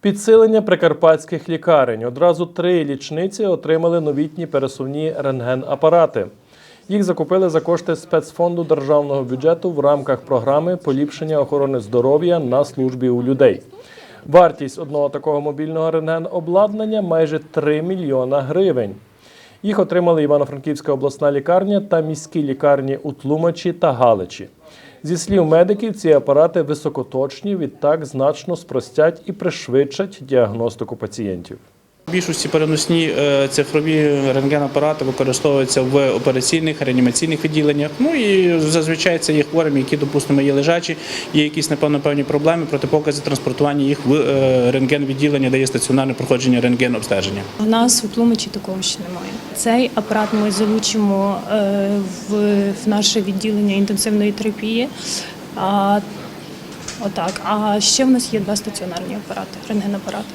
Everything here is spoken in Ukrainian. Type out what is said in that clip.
Підсилення прикарпатських лікарень. Одразу три лічниці отримали новітні пересувні рентген-апарати. Їх закупили за кошти спецфонду державного бюджету в рамках програми поліпшення охорони здоров'я на службі у людей. Вартість одного такого мобільного рентген-обладнання майже 3 мільйона гривень. Їх отримали Івано-Франківська обласна лікарня та міські лікарні у Тлумачі та Галичі. Зі слів медиків, ці апарати високоточні, відтак значно спростять і пришвидшать діагностику пацієнтів. Більшості переносні е, цифрові рентген-апарати використовуються в операційних реанімаційних відділеннях. Ну і зазвичай це є хворими, які, допустимо, є лежачі, є якісь напевно певні проблеми, протипокази транспортування їх в е, рентген-відділення, де є стаціонарне проходження рентген-обстеження. У нас у Тлумачі такого ще немає. Цей апарат ми залучимо е, в, наше відділення інтенсивної терапії. Отак. А ще в нас є два стаціонарні апарати, рентген-апарати.